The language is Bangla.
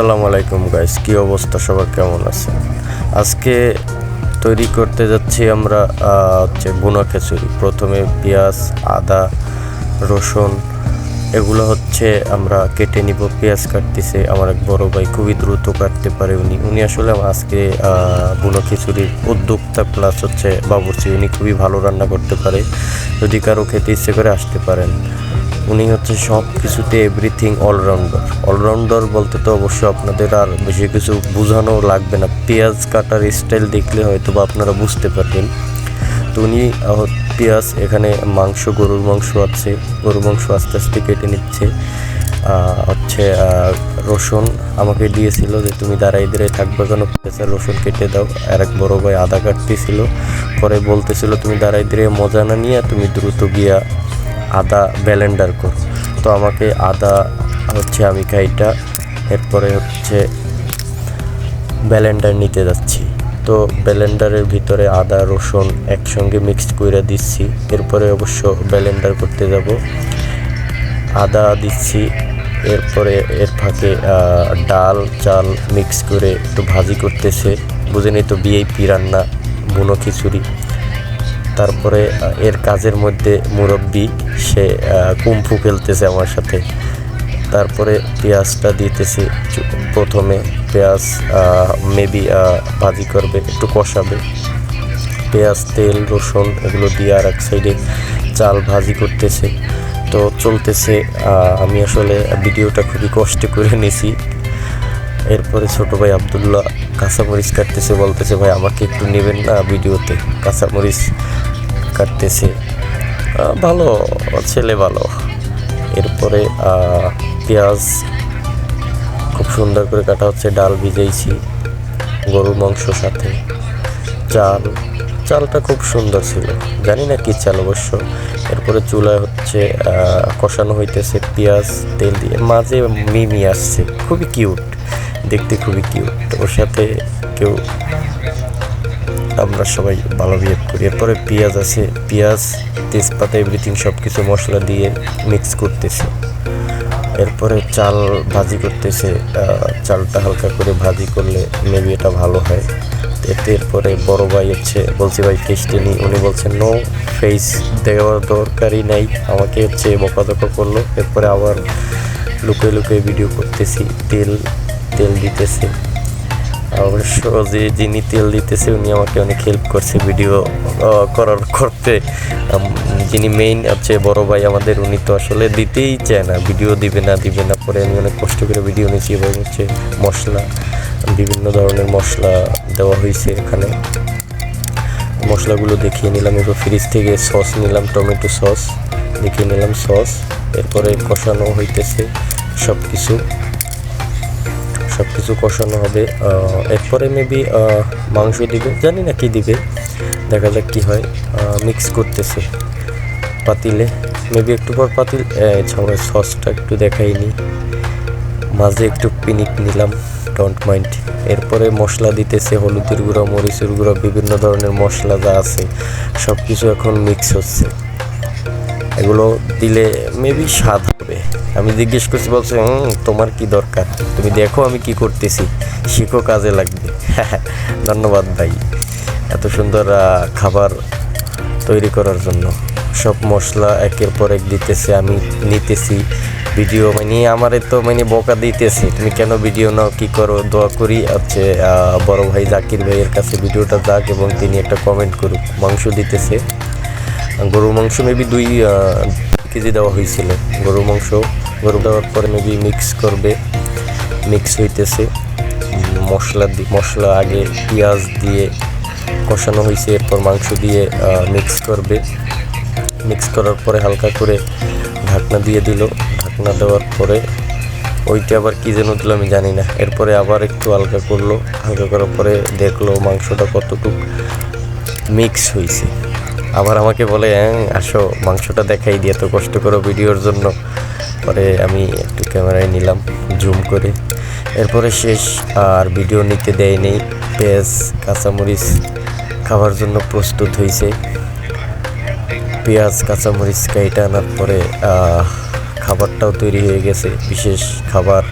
আসসালামু আলাইকুম গাইস কি অবস্থা? সবার কেমন আছে আজকে তৈরি করতে যাচ্ছি আমরা হচ্ছে বুনা খিচুড়ি। প্রথমে পেঁয়াজ, আদা, রসুন, এগুলো হচ্ছে আমরা কেটে নিব। পেঁয়াজ কাটতেছে। আমার এক বড় ভাই খুবই দ্রুত কাটতে পারে উনি। উনি আসলে আজকে বুনো খিচুড়ির উদ্যোক্তা প্লাস হচ্ছে বাবুর্চি। উনি খুবই ভালো রান্না করতে পারে। যদি কারও খেতে ইচ্ছে করে আসতে পারেন। উনি হচ্ছে সব কিছুতে এভরিথিং অলরাউন্ডার অলরাউন্ডার বলতে তো অবশ্যই আপনাদের আর বেশি কিছু বোঝানো লাগবে না। পেঁয়াজ কাটার স্টাইল দেখলে হয়তো বা আপনারা বুঝতে পারবেন। তো উনি পেঁয়াজ এখানে মাংস, গরুর মাংস আছে। গরুর মাংস আস্তে আস্তে কেটে নিচ্ছে। হচ্ছে রসুন আমাকে দিয়েছিল যে তুমি দাঁড়াই দাঁড়াই থাকবে কেন? পেঁয়াজ আর রসুন কেটে দাও। আর এক বড় ভাই আদা কাটতেছিল। পরে বলতেছিল, তুমি দাঁড়াই দাঁড়িয়ে মজা না নিয়ে তুমি দ্রুত গিয়া আদা ব্যালেন্ডার করো তো আমাকে আদা হচ্ছে আমি খাইটা, এরপরে হচ্ছে ব্যালেন্ডার নিতে যাচ্ছি। তো ব্যালেন্ডারের ভিতরে আদা, রসুন একসঙ্গে মিক্সড করে দিচ্ছি, এরপরে অবশ্য ব্যালেন্ডার করতে যাব। আদা দিচ্ছি, এরপরে এর ফাঁকে ডাল, চাল মিক্স করে একটু ভাজি করতেছে। বুঝেনি তো বিএপি রান্না, বুনো খিচুড়ি। তারপরে এর কাজের মধ্যে মুরব্বি, সে কুম্ফু খেলতেছে আমার সাথে। তারপরে পেঁয়াজটা দিতেছি প্রথমে পেঁয়াজ মেবি ভাজি করবে, একটু কষাবে। পেঁয়াজ, তেল, রসুন এগুলো দিয়ে আর এক সাইডে চাল ভাজি করতেছে। তো চলতেছে আমি আসলে ভিডিওটা খুবই কষ্ট করে নিয়েছি এরপরে ছোট ভাই আবদুল্লাহ কাঁচামরিচ কাটতেছে, বলতেছে, ভাই, আমাকে একটু নেবেন না ভিডিওতে? কাঁচামরিচ কাটতেছে। ভালো, ছেলে ভালো। এরপরে পেঁয়াজ খুব সুন্দর করে কাটা হচ্ছে, ডাল ভিজাইছি গরুর মাংস সাথে। চাল, চালটা খুব সুন্দর ছিল। জানি না কি চাল অবশ্য। এরপরে চুলায় হচ্ছে কষানো হইতেছে পেঁয়াজ, তেল দিয়ে। মাঝে মিমি আসছে। খুবই কিউট দেখতে খুবই কিউট ওর সাথে কেউ আমরা সবাই ভালো বিহেভ করি। এরপরে পেঁয়াজ আছে, পেঁয়াজ, তেজপাতা এভরিথিং সব কিছু মশলা দিয়ে মিক্স করতেছে। এরপরে চাল ভাজি করতেছে চালটা হালকা করে ভাজি করলে মেবি এটা ভালো হয়। এতে এরপরে বড় ভাই হচ্ছে, বলছি ভাই ফেসটি নি উনি বলছেন নো ফেস দেওয়ার দরকারই নাই। আমাকে হচ্ছে বকাদকা করল। এরপরে আবার লুকিয়ে লুকিয়ে ভিডিও করতেছি, তেল তেল দিতেছে। অবশ্য যে যিনি তেল দিতেছে, উনি আমাকে অনেক হেল্প করছে ভিডিও করার করতে। যিনি মেইন হচ্ছে বড় ভাই আমাদের, উনি তো আসলে দিতেই চায় না। ভিডিও দিবে না দিবে না, পরে আমি অনেক কষ্ট করে ভিডিও নিয়েছি এবং হচ্ছে মশলা, বিভিন্ন ধরনের মশলা দেওয়া হয়েছে এখানে। মশলাগুলো দেখিয়ে নিলাম, এরপর ফ্রিজ থেকে সস নিলাম, টমেটো সস দেখিয়ে নিলাম সস এরপরে কষানো হইতেছে সব কিছু সব কিছু কষানো হবে। এরপরে মেবি মাংস দিবে। জানি না কি দিবে। দেখা যাক কি হয়। মিক্স করতেছে পাতিলে। মেবি একটু পর পাতিল ছাড়া সসটা একটু দেখাইনি মাঝে একটু পিনিক নিলাম ডোন্ট মাইন্ড এরপরে মশলা দিতেছে হলুদের গুঁড়ো, মরিচের গুঁড়ো, বিভিন্ন ধরনের মশলা যা আছে সব কিছু এখন মিক্স হচ্ছে। এগুলো দিলে মেবি স্বাদ হবে। আমি জিজ্ঞেস করছি বলছে "হুম, তোমার কি দরকার? তুমি দেখো আমি কি করতেছি। শিখো কাজে লাগবে। ধন্যবাদ ভাই। এত সুন্দর খাবার তৈরি করার জন্য। সব মশলা একের পর এক দিতেছে আমি নিতেছি। ভিডিও মানে আমারে তো মানে বকা দিতেছে। তুমি কেন ভিডিও নাও? কি করো? দোয়া করি। হচ্ছে বড় ভাই জাকির ভাইয়ের কাছে ভিডিওটা যাক এবং তিনি একটা কমেন্ট করুক। মাংস দিতেছে। গরুর মাংস মেবি দুই কেজি দেওয়া হয়েছিল। গরুর মাংস, গরু দেওয়ার পরে মেবি মিক্স করবে। মিক্স হইতেছে। মশলা দি, মশলা আগে পেঁয়াজ দিয়ে কষানো হয়েছে এরপর মাংস দিয়ে মিক্স করবে। মিক্স করার পরে হালকা করে ঢাকনা দিয়ে দিল। ঢাকনা দেওয়ার পরে ওইটা আবার কী যেন দিল আমি জানি না। এরপরে আবার একটু হালকা করল। হালকা করার পরে দেখল মাংসটা কতটুকু মিক্স হয়েছে আবার আমাকে বলে হ্যাঁ আসো, মাংসটা দেখাই দিয়ে এত কষ্ট করো ভিডিওর জন্য। পরে আমি একটু ক্যামেরায় নিলাম, জুম করে। এরপরে শেষ, আর ভিডিও নিতে দেয়নি পেঁয়াজ, কাঁচামরিচ খাওয়ার জন্য প্রস্তুত হয়েছে পেঁয়াজ, কাঁচামরিচ কাইটা আনার পরে খাবারটাও তৈরি হয়ে গেছে, বিশেষ খাবার।